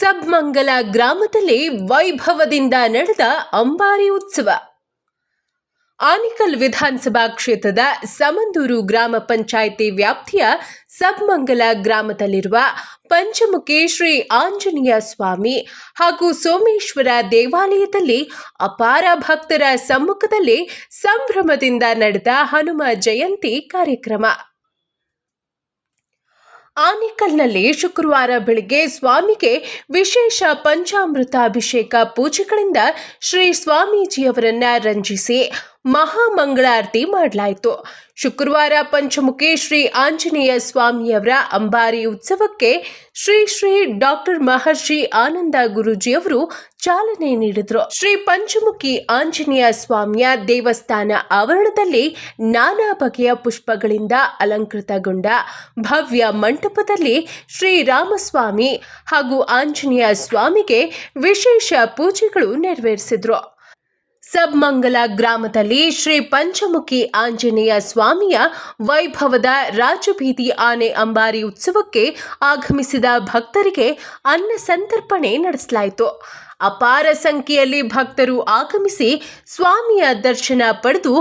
ಸಬ್ಮಂಗಲ ಗ್ರಾಮದಲ್ಲಿ ವೈಭವದಿಂದ ನಡೆದ ಅಂಬಾರಿ ಉತ್ಸವ. ಆನಿಕಲ್ ವಿಧಾನಸಭಾ ಕ್ಷೇತ್ರದ ಸಮಂದೂರು ಗ್ರಾಮ ಪಂಚಾಯಿತಿ ವ್ಯಾಪ್ತಿಯ ಸಬ್ಮಂಗಲ ಗ್ರಾಮದಲ್ಲಿರುವ ಪಂಚಮುಖಿ ಶ್ರೀ ಆಂಜನೇಯ ಸ್ವಾಮಿ ಹಾಗೂ ಸೋಮೇಶ್ವರ ದೇವಾಲಯದಲ್ಲಿ ಅಪಾರ ಭಕ್ತರ ಸಮ್ಮುಖದಲ್ಲಿ ಸಂಭ್ರಮದಿಂದ ನಡೆದ ಹನುಮ ಜಯಂತಿ ಕಾರ್ಯಕ್ರಮ. ಆನೇಕಲ್ನಲ್ಲಿ ಶುಕ್ರವಾರ ಬೆಳಿಗ್ಗೆ ಸ್ವಾಮಿಗೆ ವಿಶೇಷ ಪಂಚಾಮೃತ ಅಭಿಷೇಕ ಪೂಜೆಗಳಿಂದ ಶ್ರೀ ಸ್ವಾಮೀಜಿಯವರನ್ನ ರಂಜಿಸಿ ಮಹಾಮಂಗಳಾರತಿ ಮಾಡಲಾಯಿತು. ಶುಕ್ರವಾರ ಪಂಚಮುಖಿ ಶ್ರೀ ಆಂಜನೇಯ ಸ್ವಾಮಿಯವರ ಅಂಬಾರಿ ಉತ್ಸವಕ್ಕೆ ಶ್ರೀ ಶ್ರೀ ಡಾಕ್ಟರ್ ಮಹರ್ಷಿ ಆನಂದ ಗುರೂಜಿಯವರು ಚಾಲನೆ ನೀಡಿದರು. ಶ್ರೀ ಪಂಚಮುಖಿ ಆಂಜನೇಯ ಸ್ವಾಮಿಯ ದೇವಸ್ಥಾನ ಆವರಣದಲ್ಲಿ ನಾನಾ ಬಗೆಯ ಪುಷ್ಪಗಳಿಂದ ಅಲಂಕೃತಗೊಂಡ ಭವ್ಯ ಮಂಟಪದಲ್ಲಿ ಶ್ರೀರಾಮಸ್ವಾಮಿ ಹಾಗೂ ಆಂಜನೇಯ ಸ್ವಾಮಿಗೆ ವಿಶೇಷ ಪೂಜೆಗಳು ನೆರವೇರಿಸಿದ್ರು. ಸಬ್ಮಂಗಲ ಗ್ರಾಮದಲ್ಲಿ ಶ್ರೀ ಪಂಚಮುಖಿ ಆಂಜನೇಯ ಸ್ವಾಮಿಯ ವೈಭವದ ರಾಜಬೀದಿ ಆನೆ ಅಂಬಾರಿ ಉತ್ಸವಕ್ಕೆ ಆಗಮಿಸಿದ ಭಕ್ತರಿಗೆ ಅನ್ನ ಸಂತರ್ಪಣೆ ನಡೆಸಲಾಯಿತು. ಅಪಾರ ಸಂಖ್ಯೆಯಲ್ಲಿ ಭಕ್ತರು ಆಗಮಿಸಿ ಸ್ವಾಮಿಯ ದರ್ಶನ ಪಡೆದು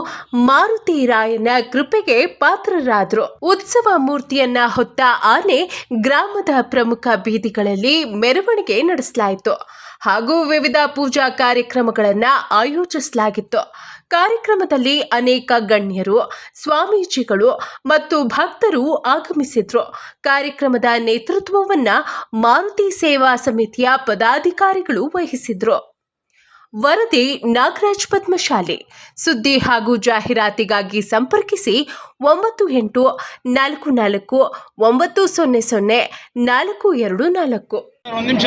ಮಾರುತಿ ರಾಯನ ಕೃಪೆಗೆ ಪಾತ್ರರಾದರು. ಉತ್ಸವ ಮೂರ್ತಿಯನ್ನ ಹೊತ್ತ ಆನೆ ಗ್ರಾಮದ ಪ್ರಮುಖ ಬೀದಿಗಳಲ್ಲಿ ಮೆರವಣಿಗೆ ನಡೆಸಲಾಯಿತು. ಹಾಗೂ ವಿವಿಧ ಪೂಜಾ ಕಾರ್ಯಕ್ರಮಗಳನ್ನು ಆಯೋಜಿಸಲಾಗಿತ್ತು. ಕಾರ್ಯಕ್ರಮದಲ್ಲಿ ಅನೇಕ ಗಣ್ಯರು, ಸ್ವಾಮೀಜಿಗಳು ಮತ್ತು ಭಕ್ತರು ಆಗಮಿಸಿದ್ರು. ಕಾರ್ಯಕ್ರಮದ ನೇತೃತ್ವವನ್ನು ಮಾರುತಿ ಸೇವಾ ಸಮಿತಿಯ ಪದಾಧಿಕಾರಿಗಳು ವಹಿಸಿದ್ರು. ವರದಿ ನಾಗರಾಜ್ ಪದ್ಮಶಾಲಿ. ಸುದ್ದಿ ಹಾಗೂ ಜಾಹೀರಾತಿಗಾಗಿ ಸಂಪರ್ಕಿಸಿ ಒಂಬತ್ತು ಎಂಟು ನಾಲ್ಕು ನಾಲ್ಕು ಒಂಬತ್ತು ಸೊನ್ನೆ ಸೊನ್ನೆ ನಾಲ್ಕು ಎರಡು ನಾಲ್ಕು. ಒಂದು ನಿಮಿಷ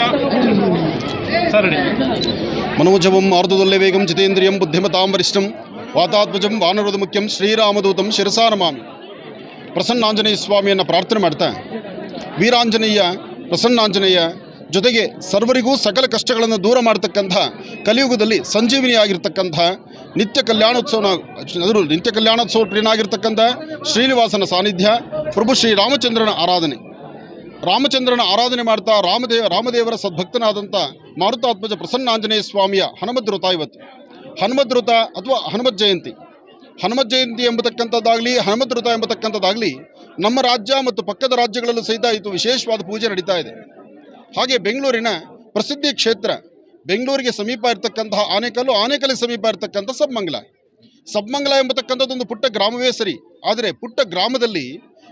ಸರ್ ರೆಡಿ మనోజవం ఆర్దుదొల్లే వేగం జితేంద్రియం బుద్ధిమతాం వరిష్టం ವಾತಾತ್ಮಜಂ ವಾನರದ ಮುಖ್ಯಂ ಶ್ರೀರಾಮದೂತಂ ಶಿರಸಾ ನಮಾಮಿ ಪ್ರಸನ್ನಾಂಜನೇಯ ಸ್ವಾಮಿಯನ್ನು ಪ್ರಾರ್ಥನೆ ಮಾಡ್ತಾ ವೀರಾಂಜನೇಯ ಪ್ರಸನ್ನಾಂಜನೇಯ ಜೊತೆಗೆ ಸರ್ವರಿಗೂ ಸಕಲ ಕಷ್ಟಗಳನ್ನು ದೂರ ಮಾಡತಕ್ಕಂಥ ಕಲಿಯುಗದಲ್ಲಿ ಸಂಜೀವಿನಿಯಾಗಿರ್ತಕ್ಕಂಥ ನಿತ್ಯ ಕಲ್ಯಾಣೋತ್ಸವನ ಅದರು ನಿತ್ಯ ಕಲ್ಯಾಣೋತ್ಸವ ಪ್ರಿಯನಾಗಿರ್ತಕ್ಕಂಥ ಶ್ರೀನಿವಾಸನ ಸಾನ್ನಿಧ್ಯ ಪ್ರಭು ಶ್ರೀ ರಾಮಚಂದ್ರನ ಆರಾಧನೆ ರಾಮಚಂದ್ರನ ಆರಾಧನೆ ಮಾಡ್ತಾ ರಾಮದೇವ ರಾಮದೇವರ ಸದ್ಭಕ್ತನಾದಂಥ ಮಾರುತಾತ್ಮಜ ಪ್ರಸನ್ನಾಂಜನೇಯ ಸ್ವಾಮಿಯ ಹನುಮದ್ ವೃತ ಇವತ್ತು. ಹನುಮದ್ ಅಥವಾ ಹನುಮತ್ ಜಯಂತಿ. ಹನುಮತ್ ಜಯಂತಿ ಎಂಬತಕ್ಕಂಥದ್ದಾಗಲಿ ಹನುಮದ್ ಎಂಬತಕ್ಕಂಥದ್ದಾಗಲಿ ನಮ್ಮ ರಾಜ್ಯ ಮತ್ತು ಪಕ್ಕದ ರಾಜ್ಯಗಳಲ್ಲೂ ಸಹಿತ ಇದು ವಿಶೇಷವಾದ ಪೂಜೆ ನಡೀತಾ ಇದೆ. ಹಾಗೆ ಬೆಂಗಳೂರಿನ ಪ್ರಸಿದ್ಧಿ ಕ್ಷೇತ್ರ, ಬೆಂಗಳೂರಿಗೆ ಸಮೀಪ ಇರತಕ್ಕಂತಹ ಆನೆಕಲ್ಲು ಆನೇಕಲ್ಲಿಗೆ ಸಮೀಪ ಇರತಕ್ಕಂಥ ಸಬ್ಮಂಗಲ. ಸಬ್ಮಂಗಲ ಎಂಬತಕ್ಕಂಥದ್ದೊಂದು ಪುಟ್ಟ ಗ್ರಾಮವೇ ಸರಿ, ಆದರೆ ಪುಟ್ಟ ಗ್ರಾಮದಲ್ಲಿ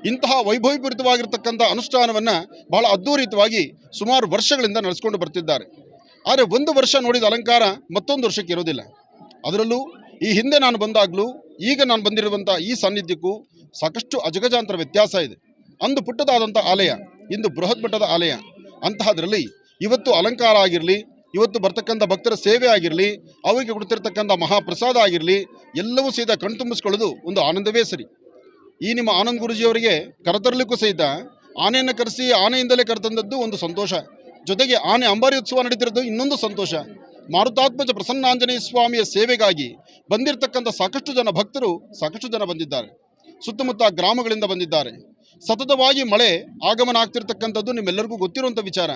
ಇಂತಹ ವೈಭವೀಕೃತವಾಗಿರ್ತಕ್ಕಂಥ ಅನುಷ್ಠಾನವನ್ನು ಬಹಳ ಅದ್ಧೂರಿತವಾಗಿ ಸುಮಾರು ವರ್ಷಗಳಿಂದ ನಡೆಸ್ಕೊಂಡು ಬರ್ತಿದ್ದಾರೆ. ಆದರೆ ಒಂದು ವರ್ಷ ನೋಡಿದ ಅಲಂಕಾರ ಮತ್ತೊಂದು ವರ್ಷಕ್ಕೆ ಇರೋದಿಲ್ಲ. ಅದರಲ್ಲೂ ಈ ಹಿಂದೆ ನಾನು ಬಂದಾಗಲೂ ಈಗ ನಾನು ಬಂದಿರುವಂಥ ಈ ಸಾನ್ನಿಧ್ಯಕ್ಕೂ ಸಾಕಷ್ಟು ಅಜಗಜಾಂತರ ವ್ಯತ್ಯಾಸ ಇದೆ. ಅಂದು ಪುಟ್ಟದಾದಂಥ ಆಲಯ, ಇಂದು ಬೃಹತ್ ಮಟ್ಟದ ಆಲಯ. ಅಂತಹದರಲ್ಲಿ ಇವತ್ತು ಅಲಂಕಾರ ಆಗಿರಲಿ, ಇವತ್ತು ಬರ್ತಕ್ಕಂಥ ಭಕ್ತರ ಸೇವೆ ಆಗಿರಲಿ, ಅವರಿಗೆ ಕೊಡ್ತಿರ್ತಕ್ಕಂಥ ಮಹಾಪ್ರಸಾದ ಆಗಿರಲಿ, ಎಲ್ಲವೂ ಸಹಿತ ಕಣ್ತುಂಬಿಸ್ಕೊಳ್ಳೋದು ಒಂದು ಆನಂದವೇ ಸರಿ. ಈ ನಿಮ್ಮ ಆನಂದ್ ಗುರುಜಿಯವರಿಗೆ ಕರೆತರಲಿಕ್ಕೂ ಸಹಿತ ಆನೆಯನ್ನು ಕರೆಸಿ ಆನೆಯಿಂದಲೇ ಕರೆತಂದದ್ದು ಒಂದು ಸಂತೋಷ. ಜೊತೆಗೆ ಆನೆ ಅಂಬಾರಿ ಉತ್ಸವ ನಡೀತಿರೋದು ಇನ್ನೊಂದು ಸಂತೋಷ. ಮಾರುತಾತ್ಮಜ ಪ್ರಸನ್ನಾಂಜನೇಯ ಸ್ವಾಮಿಯ ಸೇವೆಗಾಗಿ ಬಂದಿರತಕ್ಕಂಥ ಸಾಕಷ್ಟು ಜನ ಭಕ್ತರು, ಸಾಕಷ್ಟು ಜನ ಬಂದಿದ್ದಾರೆ. ಸುತ್ತಮುತ್ತ ಗ್ರಾಮಗಳಿಂದ ಬಂದಿದ್ದಾರೆ. ಸತತವಾಗಿ ಮಳೆ ಆಗಮನ ಆಗ್ತಿರ್ತಕ್ಕಂಥದ್ದು ನಿಮ್ಮೆಲ್ಲರಿಗೂ ಗೊತ್ತಿರುವಂಥ ವಿಚಾರ.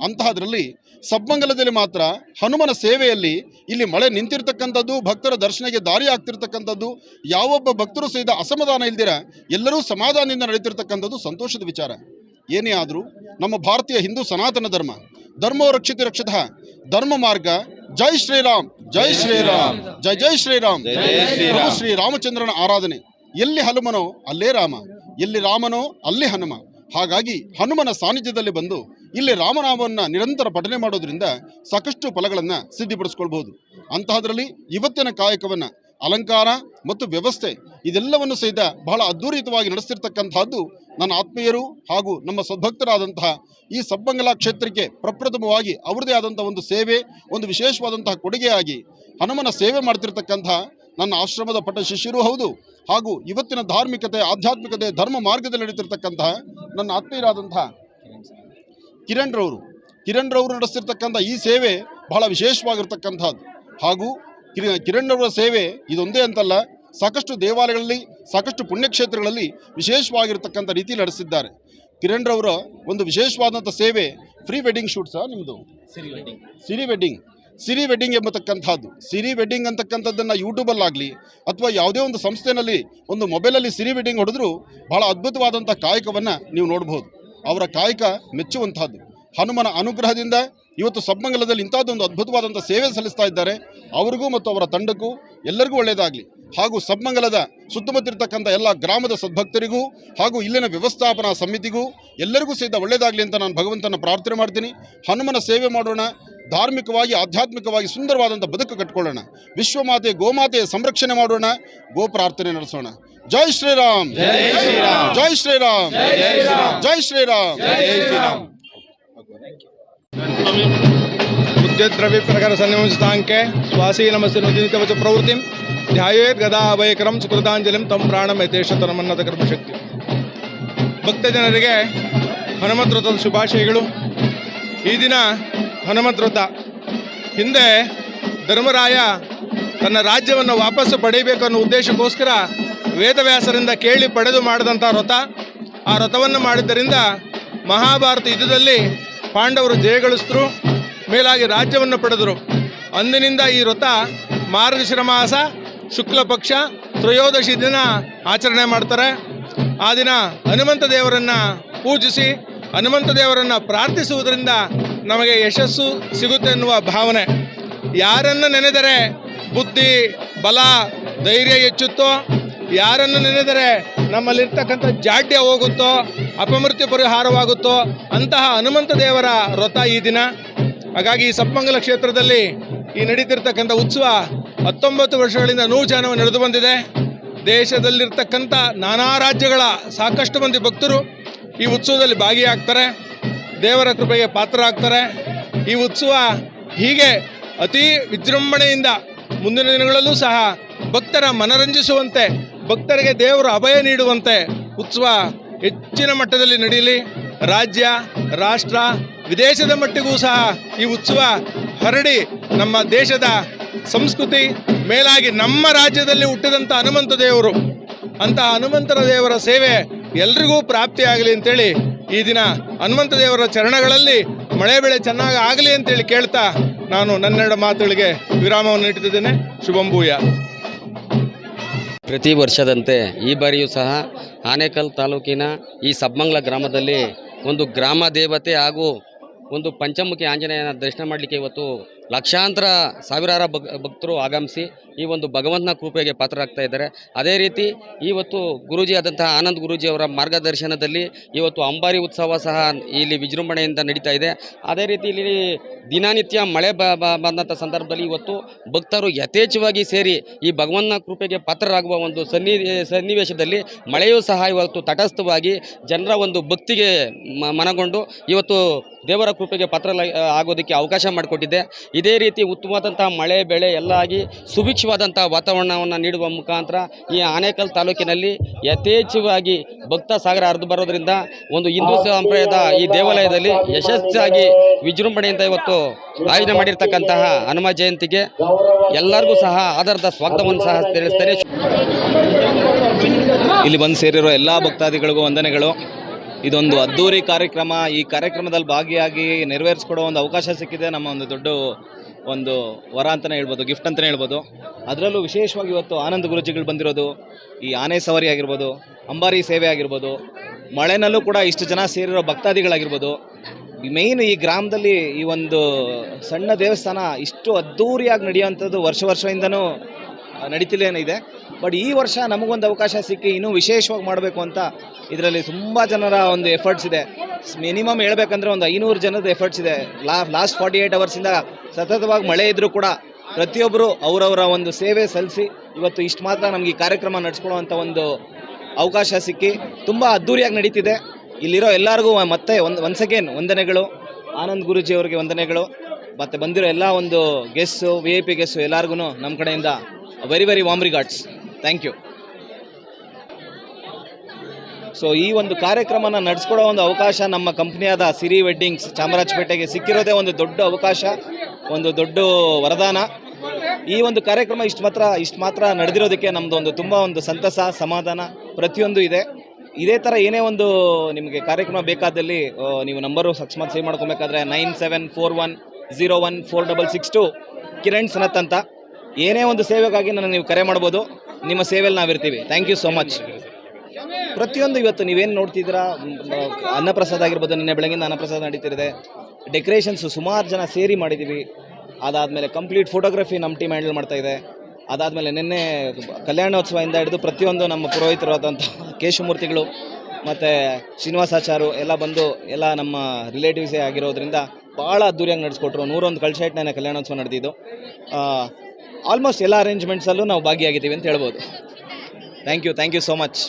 ಅಂತಹದ್ರಲ್ಲಿ ಸಬ್ಮಂಗಲದಲ್ಲಿ ಮಾತ್ರ ಹನುಮನ ಸೇವೆಯಲ್ಲಿ ಇಲ್ಲಿ ಮಳೆ ನಿಂತಿರ್ತಕ್ಕಂಥದ್ದು ಭಕ್ತರ ದರ್ಶನಕ್ಕೆ ದಾರಿ ಆಗ್ತಿರ್ತಕ್ಕಂಥದ್ದು ಯಾವೊಬ್ಬ ಭಕ್ತರು ಸಹಿತ ಅಸಮಾಧಾನ ಇಲ್ದಿರ ಎಲ್ಲರೂ ಸಮಾಧಾನದಿಂದ ನಡೀತಿರ್ತಕ್ಕಂಥದ್ದು ಸಂತೋಷದ ವಿಚಾರ. ಏನೇ ಆದರೂ ನಮ್ಮ ಭಾರತೀಯ ಹಿಂದೂ ಸನಾತನ ಧರ್ಮ ಧರ್ಮೋ ರಕ್ಷಿತ ರಕ್ಷಿತ ಧರ್ಮ ಮಾರ್ಗ ಜೈ ಶ್ರೀರಾಮ್ ಜೈ ಶ್ರೀರಾಮ್ ಜೈ ಜೈ ಶ್ರೀರಾಮ್. ಪ್ರಭು ಶ್ರೀ ರಾಮಚಂದ್ರನ ಆರಾಧನೆ. ಎಲ್ಲಿ ಹನುಮನೋ ಅಲ್ಲೇ ರಾಮ ಎಲ್ಲಿ ರಾಮನೋ ಅಲ್ಲಿ ಹನುಮ. ಹಾಗಾಗಿ ಹನುಮನ ಸಾನ್ನಿಧ್ಯದಲ್ಲಿ ಬಂದು ಇಲ್ಲಿ ರಾಮನಾಮವನ್ನು ನಿರಂತರ ಪಠನೆ ಮಾಡೋದ್ರಿಂದ ಸಾಕಷ್ಟು ಫಲಗಳನ್ನು ಸಿದ್ಧಿಪಡಿಸ್ಕೊಳ್ಬಹುದು. ಅಂತಹದರಲ್ಲಿ ಇವತ್ತಿನ ಕಾಯಕವನ್ನು ಅಲಂಕಾರ ಮತ್ತು ವ್ಯವಸ್ಥೆ ಇದೆಲ್ಲವನ್ನು ಸಹಿತ ಬಹಳ ಅದ್ಧೂರಿತವಾಗಿ ನಡೆಸ್ತಿರ್ತಕ್ಕಂತಹದ್ದು ನನ್ನ ಆತ್ಮೀಯರು ಹಾಗೂ ನಮ್ಮ ಸದ್ಭಕ್ತರಾದಂತಹ ಈ ಸಬ್ಬಂಗಲ ಕ್ಷೇತ್ರಕ್ಕೆ ಪ್ರಪ್ರಥಮವಾಗಿ ಅವರದೇ ಆದಂಥ ಒಂದು ಸೇವೆ, ಒಂದು ವಿಶೇಷವಾದಂತಹ ಕೊಡುಗೆಯಾಗಿ ಹನುಮನ ಸೇವೆ ಮಾಡ್ತಿರ್ತಕ್ಕಂತಹ ನನ್ನ ಆಶ್ರಮದ ಪಟ್ಟ ಶಿಷ್ಯರೂ ಹೌದು ಹಾಗೂ ಇವತ್ತಿನ ಧಾರ್ಮಿಕತೆ, ಆಧ್ಯಾತ್ಮಿಕತೆ, ಧರ್ಮ ಮಾರ್ಗದಲ್ಲಿ ನಡೀತಿರ್ತಕ್ಕಂತಹ ನನ್ನ ಆತ್ಮೀಯರಾದಂತಹ ಕಿರಣ್ ರವರು. ಕಿರಣ್ ರವರು ನಡೆಸ್ತಿರ್ತಕ್ಕಂಥ ಈ ಸೇವೆ ಬಹಳ ವಿಶೇಷವಾಗಿರ್ತಕ್ಕಂಥದ್ದು. ಹಾಗೂ ಕಿರಿ ಕಿರಣ್ ರವರ ಸೇವೆ ಇದೊಂದೇ ಅಂತಲ್ಲ ಸಾಕಷ್ಟು ದೇವಾಲಯಗಳಲ್ಲಿ ಸಾಕಷ್ಟು ಪುಣ್ಯಕ್ಷೇತ್ರಗಳಲ್ಲಿ ವಿಶೇಷವಾಗಿರ್ತಕ್ಕಂಥ ರೀತಿ ನಡೆಸಿದ್ದಾರೆ. ಕಿರಣ್ ರವರ ಒಂದು ವಿಶೇಷವಾದಂಥ ಸೇವೆ ಫ್ರೀ ವೆಡ್ಡಿಂಗ್ ಶೂಟ್ ಸಹ ನಿಮ್ಮದು? ಸಿರಿ ವೆಡ್ಡಿಂಗ್ ಸಿರಿ ವೆಡ್ಡಿಂಗ್ ಎಂಬತಕ್ಕಂಥದ್ದು. ಸಿರಿ ವೆಡ್ಡಿಂಗ್ ಅಂತಕ್ಕಂಥದ್ದನ್ನು ಯೂಟ್ಯೂಬಲ್ಲಾಗಲಿ ಅಥವಾ ಯಾವುದೇ ಒಂದು ಸಂಸ್ಥೆಯಲ್ಲಿ ಒಂದು ಮೊಬೈಲಲ್ಲಿ ಸಿರಿ ವೆಡ್ಡಿಂಗ್ ಹೊಡೆದ್ರೂ ಭಾಳ ಅದ್ಭುತವಾದಂಥ ಕಾಯಕವನ್ನು ನೀವು ನೋಡ್ಬೋದು. ಅವರ ಕಾಯಕ ಮೆಚ್ಚುವಂತಹದ್ದು ಹನುಮನ ಅನುಗ್ರಹದಿಂದ ಇವತ್ತು ಸಬ್ಮಂಗಲದಲ್ಲಿ ಇಂಥದ್ದೊಂದು ಅದ್ಭುತವಾದಂಥ ಸೇವೆ ಸಲ್ಲಿಸ್ತಾ ಇದ್ದಾರೆ. ಅವರಿಗೂ ಮತ್ತು ಅವರ ತಂಡಕ್ಕೂ ಎಲ್ಲರಿಗೂ ಒಳ್ಳೆಯದಾಗಲಿ. ಹಾಗೂ ಸಬ್ಮಂಗಲದ ಸುತ್ತಮುತ್ತಿರ್ತಕ್ಕಂಥ ಎಲ್ಲ ಗ್ರಾಮದ ಸದ್ಭಕ್ತರಿಗೂ ಹಾಗೂ ಇಲ್ಲಿನ ವ್ಯವಸ್ಥಾಪನಾ ಸಮಿತಿಗೂ ಎಲ್ಲರಿಗೂ ಸಹಿತ ಒಳ್ಳೆಯದಾಗಲಿ ಅಂತ ನಾನು ಭಗವಂತನ ಪ್ರಾರ್ಥನೆ ಮಾಡ್ತೀನಿ. ಹನುಮನ ಸೇವೆ ಮಾಡೋಣ. ಧಾರ್ಮಿಕವಾಗಿ ಆಧ್ಯಾತ್ಮಿಕವಾಗಿ ಸುಂದರವಾದಂಥ ಬದುಕು ಕಟ್ಕೊಳ್ಳೋಣ. ವಿಶ್ವಮಾತೆ ಗೋಮಾತೆ ಸಂರಕ್ಷಣೆ ಮಾಡೋಣ. ಗೋ ಪ್ರಾರ್ಥನೆ ನಡೆಸೋಣ. ಜೈ ಶ್ರೀರಾಮ್. ಜೈ ಶ್ರೀರಾಮ್. ಜೈ ಶ್ರೀರಾಮ್. ಉದ್ಯದ್ರವ್ಯ ಪ್ರಕಾರ ಸನ್ನಿವಂಚಿತಾಂಕೆ ಸ್ವಾಸಿ ನಮಸ್ತೆ ನುದಿನಿತವಚ ಪ್ರವೃತ್ತಿ. ಧ್ಯಾಯೇತ್ ಗದಾ ಅಭಯಕರಂ ಸುಕೃತಾಂಜಲಿಂ ತಮ್ಮ ಪ್ರಾಣಂ ಯಥೇಶ ತನಮನ್ನದ ಕರ್ಮಶಕ್ತಿ. ಭಕ್ತ ಜನರಿಗೆ ಹನುಮಂತ್ರದ ಶುಭಾಶಯಗಳು. ಈ ದಿನ ಹನುಮತ್ ವ್ರತ ಹಿಂದೆ ಧರ್ಮರಾಯ ತನ್ನ ರಾಜ್ಯವನ್ನು ವಾಪಸ್ಸು ಪಡೆಯಬೇಕು ಅನ್ನೋ ಉದ್ದೇಶಕ್ಕೋಸ್ಕರ ವೇದವ್ಯಾಸರಿಂದ ಕೇಳಿ ಪಡೆದು ಮಾಡಿದಂಥ ವ್ರತ. ಆ ವ್ರತವನ್ನು ಮಾಡಿದ್ದರಿಂದ ಮಹಾಭಾರತ ಯುದ್ಧದಲ್ಲಿ ಪಾಂಡವರು ಜಯಗಳಿಸಿದ್ರು ಮೇಲಾಗಿ ರಾಜ್ಯವನ್ನು ಪಡೆದರು. ಅಂದಿನಿಂದ ಈ ವ್ರತ ಮಾರ್ಗಶಿರ ಮಾಸ, ಶುಕ್ಲ ಪಕ್ಷ, ತ್ರಯೋದಶಿ ದಿನ ಆಚರಣೆ ಮಾಡ್ತಾರೆ. ಆ ದಿನ ಹನುಮಂತ ದೇವರನ್ನು ಪೂಜಿಸಿ, ಹನುಮಂತ ದೇವರನ್ನು ಪ್ರಾರ್ಥಿಸುವುದರಿಂದ ನಮಗೆ ಯಶಸ್ಸು ಸಿಗುತ್ತೆ ಎನ್ನುವ ಭಾವನೆ. ಯಾರನ್ನು ನೆನೆದರೆ ಬುದ್ಧಿ, ಬಲ, ಧೈರ್ಯ ಹೆಚ್ಚುತ್ತೋ, ಯಾರನ್ನು ನೆನೆದರೆ ನಮ್ಮಲ್ಲಿರ್ತಕ್ಕಂಥ ಜಾಡ್ಯ ಹೋಗುತ್ತೋ, ಅಪಮೃತ್ಯು ಪರಿಹಾರವಾಗುತ್ತೋ, ಅಂತಹ ಹನುಮಂತ ದೇವರ ವ್ರತ ಈ ದಿನ. ಹಾಗಾಗಿ ಈ ಸಪ್ಮಂಗಲ ಕ್ಷೇತ್ರದಲ್ಲಿ ಈ ನಡೀತಿರ್ತಕ್ಕಂಥ ಉತ್ಸವ ಹತ್ತೊಂಬತ್ತು ವರ್ಷಗಳಿಂದ ನೂಜಾನವ ನಡೆದು ಬಂದಿದೆ. ದೇಶದಲ್ಲಿರ್ತಕ್ಕಂಥ ನಾನಾ ರಾಜ್ಯಗಳ ಸಾಕಷ್ಟು ಮಂದಿ ಭಕ್ತರು ಈ ಉತ್ಸವದಲ್ಲಿ ಭಾಗಿಯಾಗ್ತಾರೆ. ದೇವರ ಕೃಪೆಗೆ ಪಾತ್ರರಾಗ್ತಾರೆ. ಈ ಉತ್ಸವ ಹೀಗೆ ಅತಿ ವಿಜೃಂಭಣೆಯಿಂದ ಮುಂದಿನ ದಿನಗಳಲ್ಲೂ ಸಹ ಭಕ್ತರ ಮನರಂಜಿಸುವಂತೆ, ಭಕ್ತರಿಗೆ ದೇವರು ಅಭಯ ನೀಡುವಂತೆ ಉತ್ಸವ ಹೆಚ್ಚಿನ ಮಟ್ಟದಲ್ಲಿ ನಡೆಯಲಿ. ರಾಜ್ಯ, ರಾಷ್ಟ್ರ, ವಿದೇಶದ ಮಟ್ಟಿಗೂ ಸಹ ಈ ಉತ್ಸವ ಹರಡಿ ನಮ್ಮ ದೇಶದ ಸಂಸ್ಕೃತಿ ಮೇಲಾಗಿ ನಮ್ಮ ರಾಜ್ಯದಲ್ಲಿ ಹುಟ್ಟಿದಂಥ ಹನುಮಂತ ದೇವರು. ಅಂತ ಹನುಮಂತರ ದೇವರ ಸೇವೆ ಎಲ್ರಿಗೂ ಪ್ರಾಪ್ತಿಯಾಗಲಿ ಅಂತೇಳಿ ಈ ದಿನ ಹನುಮಂತ ದೇವರ ಚರಣಗಳಲ್ಲಿ ಮಳೆ ಬೆಳೆ ಚೆನ್ನಾಗಿ ಆಗಲಿ ಅಂತೇಳಿ ಕೇಳ್ತಾ ನಾನು ನನ್ನೆರಡು ಮಾತುಗಳಿಗೆ ವಿರಾಮವನ್ನು ನೀಡುತ್ತಿದ್ದೇನೆ ಶುಭಂಭೂಯ ಪ್ರತಿ ವರ್ಷದಂತೆ ಈ ಬಾರಿಯೂ ಸಹ ಆನೇಕಲ್ ತಾಲೂಕಿನ ಈ ಸಬ್ಮಂಗ್ಲ ಗ್ರಾಮದಲ್ಲಿ ಒಂದು ಗ್ರಾಮ ದೇವತೆ ಹಾಗೂ ಒಂದು ಪಂಚಮುಖಿ ಆಂಜನೇಯನ ದರ್ಶನ ಮಾಡಲಿಕ್ಕೆ ಇವತ್ತು ಲಕ್ಷಾಂತರ ಸಾವಿರಾರ ಭಕ್ ಭಕ್ತರು ಆಗಮಿಸಿ ಈ ಒಂದು ಭಗವಂತನ ಕೃಪೆಗೆ ಪಾತ್ರರಾಗ್ತಾ ಇದ್ದಾರೆ. ಅದೇ ರೀತಿ ಇವತ್ತು ಗುರೂಜಿ ಆದಂತಹ ಆನಂದ್ ಗುರೂಜಿಯವರ ಮಾರ್ಗದರ್ಶನದಲ್ಲಿ ಇವತ್ತು ಅಂಬಾರಿ ಉತ್ಸವ ಸಹ ಇಲ್ಲಿ ವಿಜೃಂಭಣೆಯಿಂದ ನಡೀತಾ ಇದೆ. ಅದೇ ರೀತಿ ಇಲ್ಲಿ ದಿನನಿತ್ಯ ಮಳೆ ಬ ಬಂದಂಥ ಸಂದರ್ಭದಲ್ಲಿ ಇವತ್ತು ಭಕ್ತರು ಯಥೇಚ್ಛವಾಗಿ ಸೇರಿ ಈ ಭಗವಂತನ ಕೃಪೆಗೆ ಪಾತ್ರರಾಗುವ ಒಂದು ಸನ್ನಿ, ಸನ್ನಿವೇಶದಲ್ಲಿ ಮಳೆಯೂ ಸಹ ಇವತ್ತು ತಟಸ್ಥವಾಗಿ ಜನರ ಒಂದು ಭಕ್ತಿಗೆ ಮನಗೊಂಡು ಇವತ್ತು ದೇವರ ಕೃಪೆಗೆ ಪಾತ್ರ ಆಗೋದಕ್ಕೆ ಅವಕಾಶ ಮಾಡಿಕೊಟ್ಟಿದೆ. ಇದೇ ರೀತಿ ಉತ್ತಮವಾದಂಥ ಮಳೆ, ಬೆಳೆ ಎಲ್ಲ ಆಗಿ ಸುಭಿಕ್ಷವಾದಂಥ ವಾತಾವರಣವನ್ನು ನೀಡುವ ಮುಖಾಂತರ ಈ ಆನೇಕಲ್ ತಾಲೂಕಿನಲ್ಲಿ ಯಥೇಚ್ಛವಾಗಿ ಭಕ್ತ ಸಾಗರ ಹರಿದು ಬರೋದ್ರಿಂದ ಒಂದು ಹಿಂದೂ ಸಂಪ್ರದಾಯದ ಈ ದೇವಾಲಯದಲ್ಲಿ ಯಶಸ್ವಿಯಾಗಿ ವಿಜೃಂಭಣೆಯಿಂದ ಇವತ್ತು ಆಯೋಜನೆ ಮಾಡಿರ್ತಕ್ಕಂತಹ ಹನುಮ ಜಯಂತಿಗೆ ಎಲ್ಲರಿಗೂ ಸಹ ಆಧಾರದ ಸ್ವಾಗತವನ್ನು ಸಹ ತಿಳಿಸ್ತೇನೆ. ಇಲ್ಲಿ ಬಂದು ಸೇರಿರೋ ಎಲ್ಲ ಭಕ್ತಾದಿಗಳಿಗೂ ವಂದನೆಗಳು. ಇದೊಂದು ಅದ್ದೂರಿ ಕಾರ್ಯಕ್ರಮ. ಈ ಕಾರ್ಯಕ್ರಮದಲ್ಲಿ ಭಾಗಿಯಾಗಿ ನೆರವೇರಿಸ್ಕೊಡೋ ಒಂದು ಅವಕಾಶ ಸಿಕ್ಕಿದೆ. ನಮ್ಮ ಒಂದು ದೊಡ್ಡ ಒಂದು ವರ ಅಂತಲೇ ಹೇಳ್ಬೋದು ಗಿಫ್ಟ್ ಅಂತಲೇ ಹೇಳ್ಬೋದು. ಅದರಲ್ಲೂ ವಿಶೇಷವಾಗಿ ಇವತ್ತು ಆನಂದ ಗುರುಜಿಗಳು ಬಂದಿರೋದು, ಈ ಆನೆ ಸವಾರಿ ಆಗಿರ್ಬೋದು, ಅಂಬಾರಿ ಸೇವೆ ಆಗಿರ್ಬೋದು, ಮಳೆನಲ್ಲೂ ಕೂಡ ಇಷ್ಟು ಜನ ಸೇರಿರೋ ಭಕ್ತಾದಿಗಳಾಗಿರ್ಬೋದು. ಮೇಯ್ನ್ ಈ ಗ್ರಾಮದಲ್ಲಿ ಈ ಒಂದು ಸಣ್ಣ ದೇವಸ್ಥಾನ ಇಷ್ಟು ಅದ್ಧೂರಿಯಾಗಿ ನಡೆಯುವಂಥದ್ದು ವರ್ಷ ವರ್ಷದಿಂದನೂ ನಡೀತಿಲ್ಲೇನಿದೆ. ಬಟ್ ಈ ವರ್ಷ ನಮಗೊಂದು ಅವಕಾಶ ಸಿಕ್ಕಿ ಇನ್ನೂ ವಿಶೇಷವಾಗಿ ಮಾಡಬೇಕು ಅಂತ ಇದರಲ್ಲಿ ತುಂಬ ಜನರ ಒಂದು ಎಫರ್ಟ್ಸ್ ಇದೆ. ಮಿನಿಮಮ್ ಹೇಳ್ಬೇಕಂದ್ರೆ ಒಂದು ಐನೂರು ಜನದ ಎಫರ್ಟ್ಸ್ ಇದೆ. ಲಾ ಲಾಸ್ಟ್ ಫಾರ್ಟಿ ಏಯ್ಟ್ ಅವರ್ಸಿಂದ ಸತತವಾಗಿ ಮಳೆ ಇದ್ದರೂ ಕೂಡ ಪ್ರತಿಯೊಬ್ಬರು ಅವರವರ ಒಂದು ಸೇವೆ ಸಲ್ಲಿಸಿ ಇವತ್ತು ಇಷ್ಟು ಮಾತ್ರ ನಮಗೆ ಈ ಕಾರ್ಯಕ್ರಮ ನಡೆಸ್ಕೊಳ್ಳುವಂಥ ಒಂದು ಅವಕಾಶ ಸಿಕ್ಕಿ ತುಂಬ ಅದ್ಧೂರಿಯಾಗಿ ನಡೀತಿದೆ. ಇಲ್ಲಿರೋ ಎಲ್ಲರಿಗೂ ಮತ್ತೆ ಒಂದು ಒನ್ಸ್ ಅಗೇನ್ ವಂದನೆಗಳು. ಆನಂದ್ ಗುರುಜಿ ಅವರಿಗೆ ವಂದನೆಗಳು. ಮತ್ತು ಬಂದಿರೋ ಎಲ್ಲ ಒಂದು guest V I P guest ಎಲ್ಲರಿಗೂ ನಮ್ಮ ಕಡೆಯಿಂದ very very warm regards thank you so ಈ ಒಂದು ಕಾರ್ಯಕ್ರಮನ ನಡೆಸ್ಕೊಡೋ ಒಂದು ಅವಕಾಶ ನಮ್ಮ ಕಂಪ್ನಿಯಾದ ಸಿರಿ ವೆಡ್ಡಿಂಗ್ಸ್ ಚಾಮರಾಜಪೇಟೆಗೆ ಸಿಕ್ಕಿರೋದೇ ಒಂದು ದೊಡ್ಡ ಅವಕಾಶ, ಒಂದು ದೊಡ್ಡ ವರದಾನ. ಈ ಒಂದು ಕಾರ್ಯಕ್ರಮ ಇಷ್ಟು ಮಾತ್ರ ಇಷ್ಟು ಮಾತ್ರ ನಡೆದಿರೋದಕ್ಕೆ ನಮ್ಮದು ಒಂದು ತುಂಬ ಒಂದು ಸಂತಸ, ಸಮಾಧಾನ ಪ್ರತಿಯೊಂದು ಇದೆ. ಇದೇ ಥರ ಏನೇ ಒಂದು ನಿಮಗೆ ಕಾರ್ಯಕ್ರಮ ಬೇಕಾದಲ್ಲಿ ನೀವು ನಂಬರು ಅಕಸ್ಮಾತ್ save ಮಾಡ್ಕೊಬೇಕಾದ್ರೆ nine seven four one zero one four double six two Kiran Sanath ಅಂತ. ಏನೇ ಒಂದು ಸೇವೆಗಾಗಿ ನಾನು ನೀವು ಕರೆ ಮಾಡ್ಬೋದು. ನಿಮ್ಮ ಸೇವೆಯಲ್ಲಿ ನಾವಿರ್ತೀವಿ. ಥ್ಯಾಂಕ್ ಯು ಸೋ ಮಚ್ ಪ್ರತಿಯೊಂದು ಇವತ್ತು ನೀವೇನು ನೋಡ್ತಿದ್ದೀರಾ? ಅನ್ನಪ್ರಸಾದ ಆಗಿರ್ಬೋದು, ನಿನ್ನೆ ಬೆಳಗಿಂದ ಅನ್ನಪ್ರಸಾದ ನಡೀತಿದೆ. ಡೆಕೋರೇಷನ್ಸು ಸುಮಾರು ಜನ ಸೇರಿ ಮಾಡಿದ್ದೀವಿ ಅದಾದಮೇಲೆ ಕಂಪ್ಲೀಟ್ ಫೋಟೋಗ್ರಫಿ ನಮ್ಮ ಟೀಮ್ ಹ್ಯಾಂಡಲ್ ಮಾಡ್ತಾ ಇದೆ. ಅದಾದಮೇಲೆ ನಿನ್ನೆ ಕಲ್ಯಾಣೋತ್ಸವದಿಂದ ಹಿಡಿದು ಪ್ರತಿಯೊಂದು ನಮ್ಮ ಪುರೋಹಿತರಾದಂಥ ಕೇಶಮೂರ್ತಿಗಳು ಮತ್ತು ಶ್ರೀನಿವಾಸಾಚಾರು ಎಲ್ಲ ಬಂದು ಎಲ್ಲ ನಮ್ಮ ರಿಲೇಟಿವ್ಸೇ ಆಗಿರೋದ್ರಿಂದ ಭಾಳ ಅದ್ದೂರಿಯಾಗಿ ನಡೆಸ್ಕೊಟ್ರು. ನೂರೊಂದು ಕಳ್ಶೆಟ್ನ ಕಲ್ಯಾಣೋತ್ಸವ ನಡೆದಿದ್ದು. ಆಲ್ಮೋಸ್ಟ್ ಎಲ್ಲ ಅರೇಂಜ್ಮೆಂಟ್ಸಲ್ಲೂ ನಾವು ಭಾಗಿಯಾಗಿದ್ದೀವಿ ಅಂತ ಹೇಳ್ಬೋದು. Thank you thank you so much